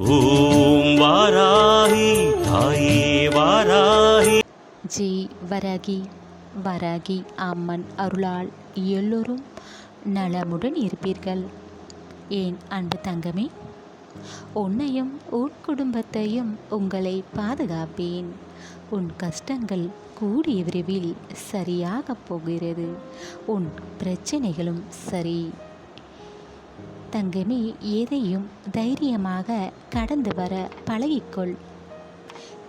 ஓம் வாராகி தாயே வாராகி ஜெய் வரகி வரகி அம்மன் அருளால் எல்லோரும் நலமுடன் இருப்பீர்கள். ஏன் அன்பு தங்கமே உன்னையும் உன் குடும்பத்தையும் உங்களை பாதுகாப்பேன். உன் கஷ்டங்கள் கூடிய விரைவில் சரியாகப் போகிறது. உன் பிரச்சனைகளும் சரி. தங்கமே எதையும் தைரியமாக கடந்து வர பழகிக்கொள்.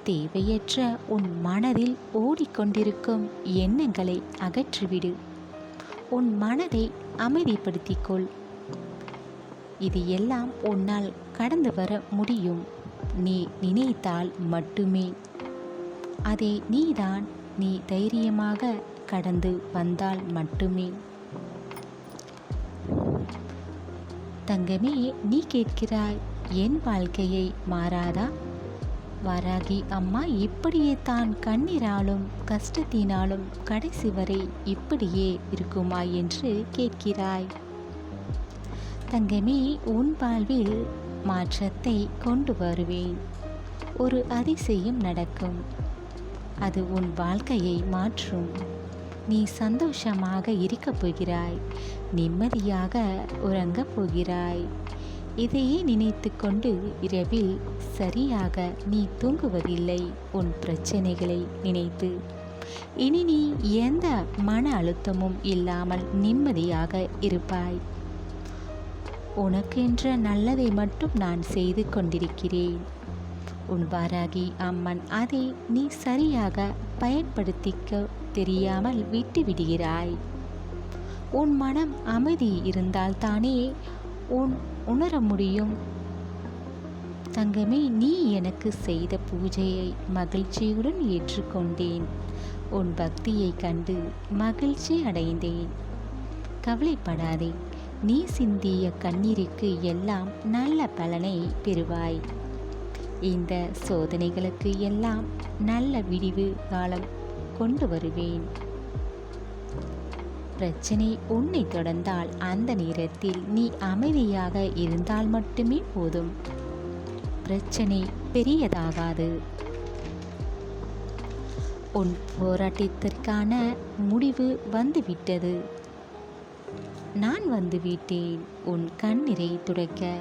தேவையற்ற உன் மனதில் ஓடிக்கொண்டிருக்கும் எண்ணங்களை அகற்றிவிடு. உன் மனதை அமைதிப்படுத்திக்கொள். இது எல்லாம் உன்னால் கடந்து வர முடியும். நீ நினைத்தால் மட்டுமே. அதை நீதான் நீ தைரியமாக கடந்து வந்தால் மட்டுமே. தங்கமே நீ கேட்கிறாய் என் வாழ்க்கையை மாறாதா? வாராகி அம்மா இப்படியே தான் கண்ணீராலும் கஷ்டத்தினாலும் கடைசி வரை இப்படியே இருக்குமா என்று கேட்கிறாய். தங்கமே உன் வாழ்வில் மாற்றத்தை கொண்டு வருவேன். ஒரு அதிசயம் நடக்கும். அது உன் வாழ்க்கையை மாற்றும். நீ சந்தோஷமாக இருக்கப் போகிறாய். நிம்மதியாக உறங்கப் போகிறாய். இதையே நினைத்து கொண்டு இரவில் சரியாக நீ தூங்குவதில்லை. உன் பிரச்சனைகளை நினைத்து. இனி நீ எந்த மன அழுத்தமும் இல்லாமல் நிம்மதியாக இருப்பாய். உனக்கென்ற நல்லதை மட்டும் நான் செய்து கொண்டிருக்கிறேன். உன் வாராகி அம்மன் அதை நீ சரியாக பயன்படுத்திக்க தெரியாமல் விட்டு விடுகிறாய். உன் மனம் அமைதி இருந்தால் தானே உன் உணர முடியும். தங்கமே நீ எனக்கு செய்த பூஜையை மகிழ்ச்சியுடன் ஏற்றுக்கொண்டேன். உன் பக்தியை கண்டு மகிழ்ச்சி அடைந்தேன். கவலைப்படாதே நீ சிந்திய கண்ணீருக்கு எல்லாம் நல்ல பலனை பெறுவாய். இந்த சோதனைகளுக்கு எல்லாம் நல்ல விடிவு காலம் கொண்டு வருவேன். பிரச்சனை உன்னை தொடர்ந்தால் அந்த நேரத்தில் நீ அமைதியாக இருந்தால் மட்டுமே போதும். பிரச்சனை பெரியதாகாது. உன் போராட்டத்திற்கான முடிவு வந்துவிட்டது. நான் வந்துவிட்டேன். உன் கண்ணீரை துடைக்க.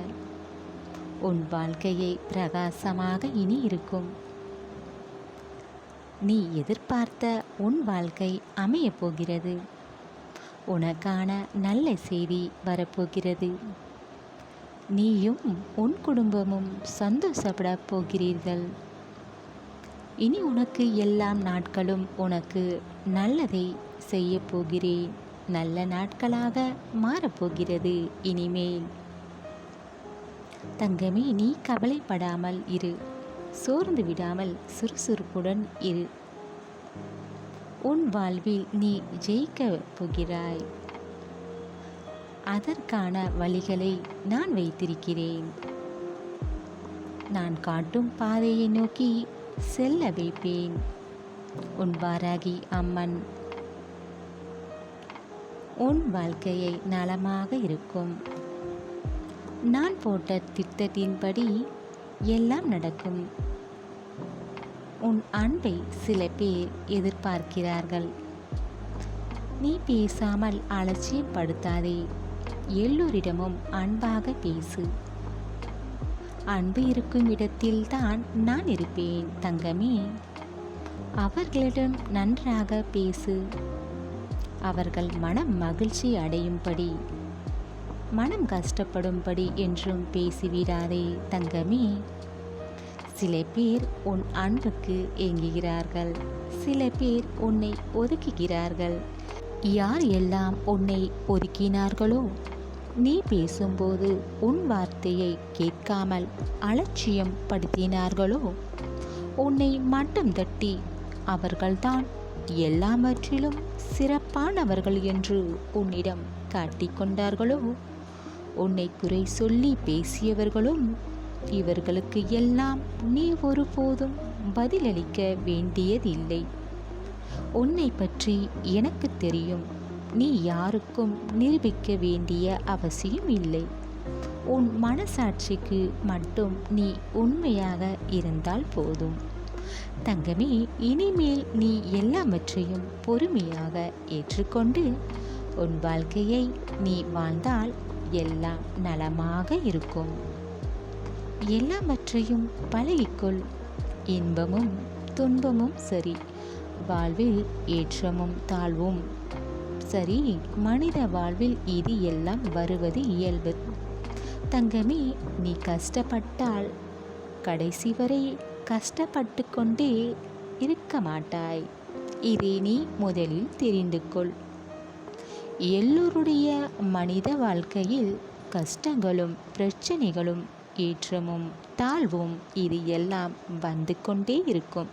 உன் வாழ்க்கையை பிரகாசமாக இனி இருக்கும். நீ எதிர்பார்த்த உன் வாழ்க்கை அமையப் போகிறது. உனக்கான நல்ல செய்தி வரப்போகிறது. நீயும் உன் குடும்பமும் சந்தோஷப்பட போகிறீர்கள். இனி உனக்கு எல்லாம் நாட்களும் உனக்கு நல்லதை செய்ய போகிறேன். நல்ல நாட்களாக மாறப்போகிறது இனிமேல். தங்கமே நீ கவலைப்படாமல் இரு. சோர்ந்து விடாமல் சுறுசுறுப்புடன் இரு. உன் வாழ்வில் நீ ஜெயிக்க போகிறாய். அதற்கான வழிகளை நான் வைத்திருக்கிறேன். நான் காட்டும் பாதையை நோக்கி செல்ல வைப்பேன். உன் வாராகி அம்மன். உன் வாழ்க்கையை நலமாக இருக்கும். நான் போட்ட திட்டத்தின்படி எல்லாம் நடக்கும். உன் அன்பை சில பேர் எதிர்பார்க்கிறார்கள். நீ பேசாமல் அலட்சியப்படுத்தாதே. எல்லோரிடமும் அன்பாக பேசு. அன்பு இருக்கும் இடத்தில்தான் நான் இருப்பேன் தங்கமே. அவர்களிடம் நன்றாக பேசு. அவர்கள் மனம் மகிழ்ச்சி அடையும்படி மனம் கஷ்டப்படும்படி என்றும் பேசிவிடாதே தங்கமே. சில பேர் உன் அன்புக்கு ஏங்குகிறார்கள். சில பேர் உன்னை ஒதுக்குகிறார்கள். யார் எல்லாம் உன்னை ஒதுக்கினார்களோ? நீ பேசும்போது உன் வார்த்தையை கேட்காமல் அலட்சியம் படுத்தினார்களோ? உன்னை மட்டம் தட்டி அவர்கள்தான் எல்லாவற்றிலும் சிறப்பானவர்கள் என்று உன்னிடம் காட்டிக்கொண்டார்களோ உன்னை குறை சொல்லி பேசியவர்களும் இவர்களுக்கு எல்லாம் நீ ஒருபோதும் பதிலளிக்க வேண்டியதில்லை. உன்னை பற்றி எனக்கு தெரியும். நீ யாருக்கும் நிரூபிக்க வேண்டிய அவசியம் இல்லை. உன் மனசாட்சிக்கு மட்டும் நீ உண்மையாக இருந்தால் போதும். தங்கமே இனிமேல் நீ எல்லாவற்றையும் பொறுமையாக ஏற்றுக்கொண்டு உன் வாழ்க்கையை நீ வாழ்ந்தால் எல்லாம் நலமாக இருக்கும். எல்லாவற்றையும் பழகிக்கொள். இன்பமும் துன்பமும் சரி. வாழ்வில் ஏற்றமும் தாழ்வும் சரி. மனித வாழ்வில் இது எல்லாம் வருவது இயல்பு. தங்கமே நீ கஷ்டப்பட்டால் கடைசி வரை கஷ்டப்பட்டு கொண்டே இருக்க மாட்டாய். இதை நீ முதலில் தெரிந்து கொள். எல்லோருடைய மனித வாழ்க்கையில் கஷ்டங்களும் பிரச்சனைகளும் ஏற்றமும் தாழ்வும் இது எல்லாம் வந்து கொண்டே இருக்கும்.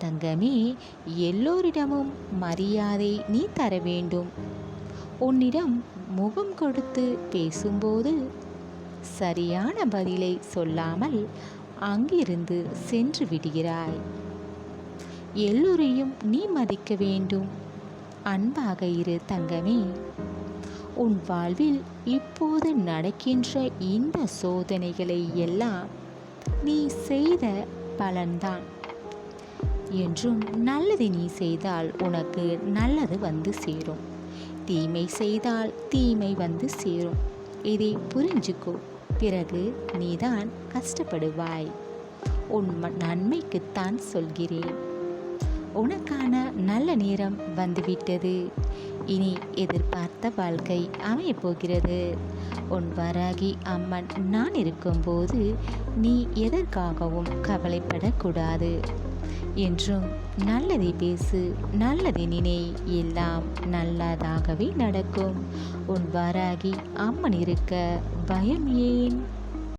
தங்கமே எல்லோரிடமும் மரியாதை நீ தர வேண்டும். உன்னிடம் முகம் கொடுத்து பேசும்போது சரியான பதிலை சொல்லாமல் அங்கிருந்து சென்று விடுகிறாய். எல்லோரையும் நீ மதிக்க வேண்டும். அன்பாக இரு தங்கமே. உன் வாழ்வில் இப்போது நடக்கின்ற இந்த சோதனைகளை எல்லாம் நீ செய்த பலன்தான். என்றும் நல்லது நீ செய்தால் உனக்கு நல்லது வந்து சேரும். தீமை செய்தால் தீமை வந்து சேரும். இதை புரிஞ்சுக்கோ. பிறகு நீதான் கஷ்டப்படுவாய். உன் ம- நன்மைக்குத்தான் சொல்கிறேன். உனக்கான நல்ல நேரம் வந்துவிட்டது. இனி எதிர்பார்த்த வாழ்க்கை அமையப் போகிறது உன் வராகி அம்மன் நான் இருக்கும்போது நீ எதற்காகவும் கவலைப்படக்கூடாது. என்றும் நல்லதை பேசு நல்லதை நினை. எல்லாம் நல்லதாகவே நடக்கும். உன் வராகி அம்மன் இருக்க பயம் ஏன்?